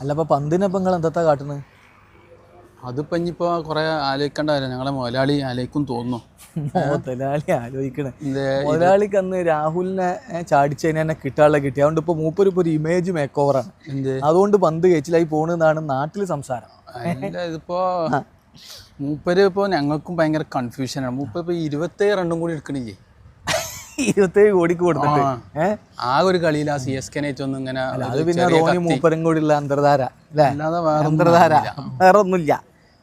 അല്ല അപ്പൊ പന്തിനപ്പം നിങ്ങൾ എന്താ കാട്ടുന്നത് അതിപ്പോ ഇനിയിപ്പോ കുറെ ആലോചിക്കേണ്ട കാര്യം ഞങ്ങളെ മുതലാളി ആലോചിക്കും തോന്നുന്നു. മുതലാളി ആലോചിക്കണേ. മുതലാളിക്ക് അന്ന് രാഹുലിനെ ചാടിച്ചതിനെ തന്നെ കിട്ടാനുള്ള കിട്ടി. അതുകൊണ്ട് ഇപ്പൊ മൂപ്പര് ഇപ്പൊ ഒരു ഇമേജ് മേക്ക് ഓവറാണ് അതുകൊണ്ട് പന്ത് കഴിച്ചിലായി പോണെന്നാണ് നാട്ടിൽ സംസാരം. ഇതിപ്പോ മൂപ്പര് ഇപ്പൊ ഞങ്ങൾക്കും ഭയങ്കര കൺഫ്യൂഷനാണ് മൂപ്പര് ഇപ്പൊ ഇരുപത്തേഴ് റണ്ണും കൂടി എടുക്കണില്ലേ? ഇരുപത്തേഴ് കോടിക്ക് കൊടുത്തിട്ട്. ആ. ഏഹ് ആ ഒരു കളിയിൽ ആ സി എസ് കെനേറ്റൊന്നും ഇങ്ങനെ അത് പിന്നെ ധോണി മൂപ്പരും കൂടി ഉള്ള അന്തർധാര അല്ലേ? അന്തർധാര വേറെ ഒന്നുമില്ല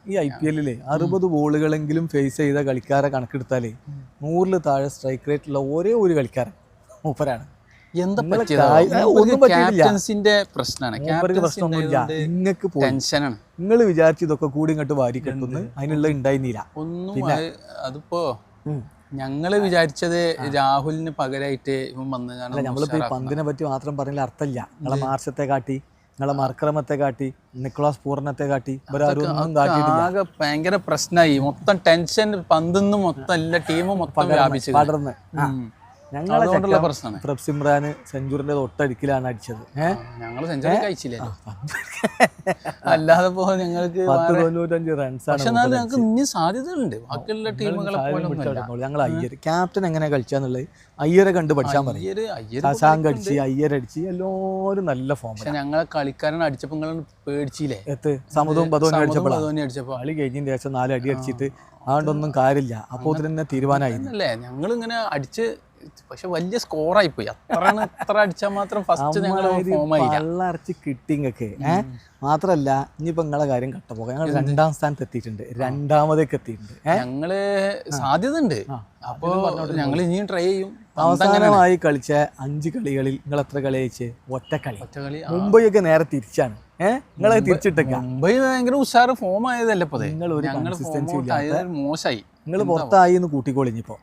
ഈ ഐ പി എല്ലിൽ അറുപത് ബോളുകളെങ്കിലും ഫേസ് ചെയ്ത കളിക്കാരെ കണക്കെടുത്താലേ നൂറിൽ താഴെ സ്ട്രൈക്ക് റേറ്റ് ഉള്ള ഒരേ ഒരു കളിക്കാരൻ മൂപ്പരാണ്. എന്താ ഒന്നും. ക്യാപ്റ്റൻസിന്റെ പ്രശ്നമാണ്. പ്രശ്നമൊന്നുമില്ല. നിങ്ങൾക്ക് ടെൻഷനാണ് നിങ്ങൾ വിചാരിച്ചു ഇതൊക്കെ കൂടി ഇങ്ങോട്ട് വാരി കെട്ടുന്നു അതിനുള്ള ഉണ്ടായിരുന്നില്ല. ഒന്നും അത് അതിപ്പോ ഞങ്ങൾ വിചാരിച്ചത് രാഹുലിന് പകരമായിട്ട് ഇവൻ വന്ന് നമ്മളിപ്പോ ഈ പന്തിനെ പറ്റി മാത്രം പറഞ്ഞ അർത്ഥമില്ല. നിങ്ങളെ മാർച്ചത്തെ കാട്ടി നിങ്ങളെ മർക്രമത്തെ കാട്ടി നിക്കോളാസ് പൂർണത്തെ കാട്ടി ആകെ ഭയങ്കര പ്രശ്നമായി. മൊത്തം ടെൻഷൻ പന്തിന്ന് മൊത്തം എല്ലാ ടീമും മൊത്തം വ്യാപിച്ചു പടർന്ന്. ഞങ്ങളെ പ്രശ്നമാണ്. പ്രഭ് സെഞ്ചുറിന്റെ തൊട്ടടുക്കിലാണ് അടിച്ചത്. സെഞ്ചുറി അല്ലാതെ പോ ഞങ്ങൾക്ക് പത്ത് തൊണ്ണൂറ്റഞ്ച് പക്ഷെ ഞങ്ങൾക്ക് ഇനി സാധ്യതകളുണ്ട്. ബാക്കിയുള്ള ടീമുകളെ ഞങ്ങൾ അയ്യർ ക്യാപ്റ്റൻ എങ്ങനെ കളിച്ചാന്നുള്ളത് അയ്യരെ. കണ്ട് പഠിച്ചാൽ മതി. അസാങ്ക് ശശാങ്ക് അടിച്ച് അയ്യരടിച്ച് എല്ലാവരും നല്ല ഫോം പക്ഷെ ഞങ്ങളെ കളിക്കാരൻ അടിച്ചപ്പോൾ നിങ്ങൾ പേടിച്ചില്ലേ? എത്ത് സമതും അടിച്ചപ്പോൾ അടിച്ചപ്പോൾ കളി കഴിഞ്ഞതിന് ശേഷം നാല് അടി അടിച്ചിട്ട് അതുകൊണ്ടൊന്നും കാര്യമില്ല. അപ്പോ തന്നെ തീരുമാനമായി. അല്ലേ ഞങ്ങൾ ഇങ്ങനെ അടിച്ച് പക്ഷെ വലിയ സ്കോറായി പോയി അത്ര അത്ര അടിച്ചാൽ മാത്രം ഫസ്റ്റ് ഞങ്ങൾ പള്ളറച്ച് കിട്ടിങ്ങൊക്കെ. ഏഹ് മാത്രല്ല ഇനിയിപ്പോ നിങ്ങളെ കാര്യം കട്ടപ്പോക ഞങ്ങൾ രണ്ടാം സ്ഥാനത്ത് എത്തിയിട്ടുണ്ട്. രണ്ടാമതേക്ക് എത്തിയിട്ടുണ്ട്. ഞങ്ങൾ സാധ്യത ഉണ്ട് അപ്പോ ഞങ്ങൾ ഇനിയും ട്രൈ ചെയ്യും. അവസാനമായി കളിച്ച അഞ്ച് കളികളിൽ നിങ്ങൾ എത്ര കളി അയച്ച് ഒറ്റ കളി ഒറ്റ കളി മുംബൈയൊക്കെ നേരെ തിരിച്ചാണ്. ഏഹ് നിങ്ങളെ തിരിച്ചിട്ടേക്ക? മുംബൈ ഭയങ്കര ഉഷാറ് ഫോം ആയതല്ലേ നിങ്ങൾ ഒരു മോശമായി നിങ്ങൾ പുറത്തായി എന്ന് കൂട്ടിക്കോളിഞ്ഞിപ്പോ